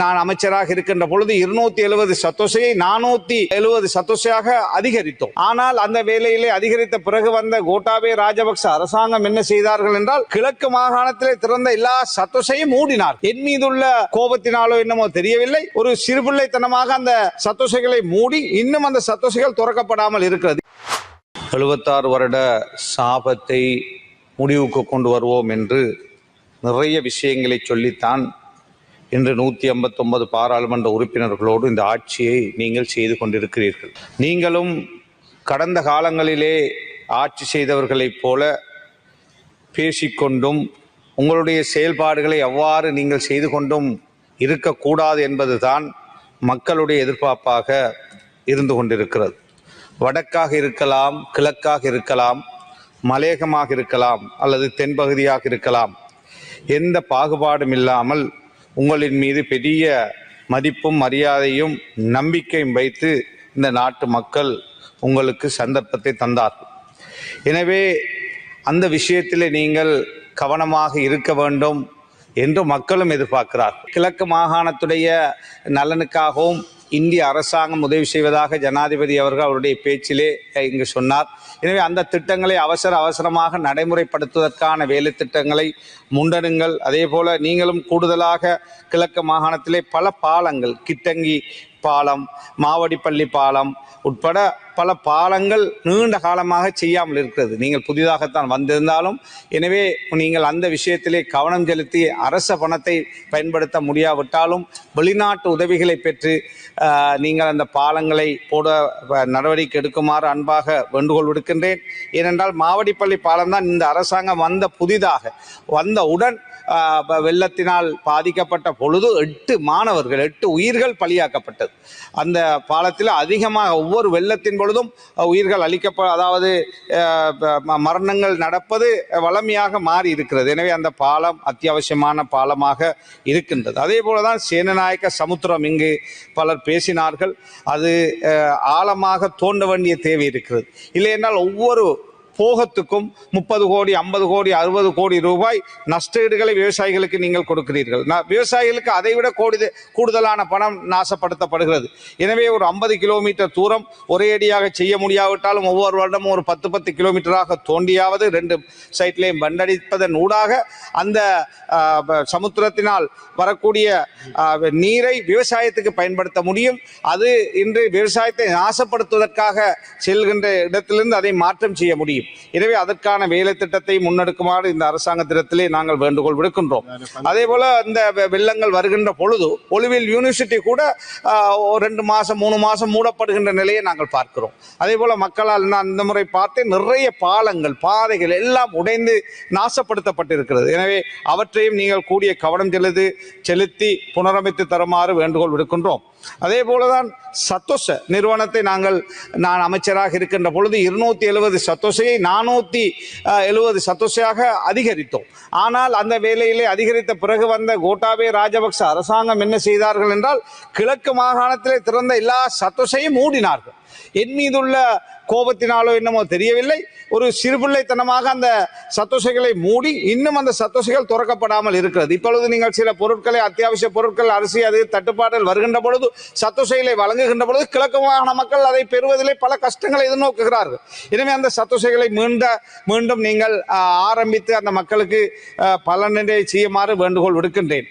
நான் அமைச்சராக இருக்கின்ற பொழுது இருநூத்தி எழுபது சத்தோசையை நானூத்தி எழுபது சத்தோசையாக அதிகரித்தோம். ஆனால் அந்த வேலையிலே அதிகரித்த பிறகு வந்த கோட்டாபே ராஜபக்ச அரசாங்கம் என்ன செய்தார்கள் என்றால் கிழக்கு மாகாணத்திலே திறந்த எல்லா சத்தோசையும் மூடினார். என் மீதுள்ள கோபத்தினாலோ என்னமோ தெரியவில்லை. ஒரு சிறுபிள்ளைத்தனமாக அந்த சத்தோசைகளை மூடி இன்னும் அந்த சத்தோசைகள் துறக்கப்படாமல் இருக்கிறது. எழுபத்தாறு வருட சாபத்தை முடிவுக்கு கொண்டு வருவோம் என்று நிறைய விஷயங்களை சொல்லித்தான் இன்று நூற்றி ஐம்பத்தொன்பது பாராளுமன்ற உறுப்பினர்களோடு இந்த ஆட்சியை நீங்கள் செய்து கொண்டிருக்கிறீர்கள். நீங்களும் கடந்த காலங்களிலே ஆட்சி செய்தவர்களைப் போல பேசிக்கொண்டும் உங்களுடைய செயல்பாடுகளை எவ்வாறு நீங்கள் செய்து கொண்டும் இருக்கக்கூடாது என்பதுதான் மக்களுடைய எதிர்பார்ப்பாக இருந்து கொண்டிருக்கிறது. வடக்காக இருக்கலாம் கிழக்காக இருக்கலாம் மலையகமாக இருக்கலாம் அல்லது தென்பகுதியாக இருக்கலாம். எந்த பாகுபாடும் இல்லாமல் உங்களின் மீது பெரிய மதிப்பும் மரியாதையும் நம்பிக்கையும் வைத்து இந்த நாட்டு மக்கள் உங்களுக்கு சந்தர்ப்பத்தை தந்தார்கள் எனவே அந்த விஷயத்தில் நீங்கள் கவனமாக இருக்க வேண்டும் என்று மக்களும் எதிர்பார்க்கிறார் கிழக்கு மாகாணத்துடைய நலனுக்காகவும் இந்திய அரசாங்கம் உதவி செய்வதாக ஜனாதிபதி அவர்கள் அவருடைய பேச்சிலே இங்கு சொன்னார். எனவே அந்த திட்டங்களை அவசர அவசரமாக நடைமுறைப்படுத்துவதற்கான வேலை திட்டங்களை முண்டனுங்கள் அதே போல நீங்களும் கூடுதலாக கிழக்கு மாகாணத்திலே பல பாலங்கள் கிட்டங்கி பாலம் மாவடிப்பள்ளி பாலம் உட்பட பல பாலங்கள் நீண்ட காலமாக செய்யாமல் இருக்கிறது. நீங்கள் புதிதாகத்தான் வந்திருந்தாலும் எனவே நீங்கள் அந்த விஷயத்திலே கவனம் செலுத்தி அரச பணத்தை பயன்படுத்த முடியாவிட்டாலும் வெளிநாட்டு உதவிகளை பெற்று நீங்கள் அந்த பாலங்களை போட நடவடிக்கை எடுக்குமாறு அன்பாக வேண்டுகோள் விடுக்கின்றேன். ஏனென்றால் மாவடிப்பள்ளி பாலம் தான் இந்த அரசாங்கம் வந்த புதிதாக வந்தவுடன் வெள்ளத்தினால் பாதிக்கப்பட்ட பொழுது எட்டு மாணவர்கள் எட்டு உயிர்கள் பலியாக்கப்பட்டது. அந்த பாலத்தில் அதிகமாக ஒவ்வொரு வெள்ளத்தின் பொழுதும் உயிர்கள் அளிக்கப்ப அதாவது மரணங்கள் நடப்பது வளமையாக மாறி இருக்கிறது. எனவே அந்த பாலம் அத்தியாவசியமான பாலமாக இருக்கின்றது. அதே போல தான் சேனநாயக்க சமுத்திரம் இங்கு பலர் பேசினார்கள். அது ஆழமாக தோண்ட வேண்டிய தேவை இருக்கிறது. இல்லை என்றால் ஒவ்வொரு போகத்துக்கும் முப்பது கோடி ஐம்பது கோடி அறுபது கோடி ரூபாய் நஷ்டஈடுகளை விவசாயிகளுக்கு நீங்கள் கொடுக்கிறீர்கள். விவசாயிகளுக்கு அதைவிட கோடி கூடுதலான பணம் நாசப்படுத்தப்படுகிறது. எனவே ஒரு ஐம்பது கிலோமீட்டர் தூரம் ஒரே அடியாக செய்ய முடியாவிட்டாலும் ஒவ்வொரு வருடமும் ஒரு பத்து பத்து கிலோமீட்டராக தோண்டியாவது ரெண்டு சைட்லேயும் பண்டடிப்பதன் ஊடாக அந்த சமுத்திரத்தினால் வரக்கூடிய நீரை விவசாயத்துக்கு பயன்படுத்த முடியும். அது இன்று விவசாயத்தை நாசப்படுத்துவதற்காக செல்கின்ற இடத்திலிருந்து அதை மாற்றம் செய்ய முடியும். எனவே அதற்கான வேலை திட்டத்தை முன்னெடுக்குமாறு இந்த அரசாங்கத்திடத்திலே நாங்கள் வேண்டுகோள் விடுக்கின்றோம். அதே போல இந்த வெள்ளங்கள் வருகின்ற பொழுது ஒளிவியல் யூனிவர்சிட்டி கூட ரெண்டு மாசம் மூணு மாசம் மூடப்படுகின்ற நிலையை நாங்கள் பார்க்கிறோம். அதே போல மக்களால் நான் இந்த முறை பார்த்து நிறைய பாலங்கள் பாதைகள் எல்லாம் உடைந்து நாசப்படுத்தப்பட்டிருக்கிறது. எனவே அவற்றையும் நீங்கள் கூடிய கவனம் செலுத்தி செலுத்தி புனரமைத்து தருமாறு வேண்டுகோள் விடுக்கின்றோம். அதே போலதான் சத்தோச நிறுவனத்தை நாங்கள் நான் அமைச்சராக இருக்கின்ற பொழுது இருநூத்தி எழுபது சத்தோசையை நானூத்தி எழுபது சத்தோசையாக அதிகரித்தோம். ஆனால் அந்த வேலையிலே அதிகரித்த பிறகு வந்த கோட்டாபே ராஜபக்ச அரசாங்கம் என்ன செய்தார்கள் என்றால் கிழக்கு மாகாணத்திலே திறந்த எல்லா சத்தோசையும் மூடினார்கள். என் மீதுள்ள கோபத்தினாலோ என்னமோ தெரியவில்லை. ஒரு சிறுபிள்ளைத்தனமாக அந்த சத்தோசைகளை மூடி இன்னும் அந்த சத்தோசைகள் திறக்கப்படாமல் இருக்கிறது. இப்பொழுது நீங்கள் சில பொருட்களை அத்தியாவசிய பொருட்கள் அரிசி அது தட்டுப்பாடுகள் வருகின்ற பொழுது சத்தோசைகளை வழங்குகின்ற பொழுது கிழக்கு மாகாண மக்கள் அதை பெறுவதிலே பல கஷ்டங்களை எதிர்நோக்குகிறார்கள். எனவே அந்த சத்தோசைகளை மீண்ட மீண்டும் நீங்கள் ஆரம்பித்து அந்த மக்களுக்கு பலனை செய்யுமாறு வேண்டுகோள் விடுக்கின்றேன்.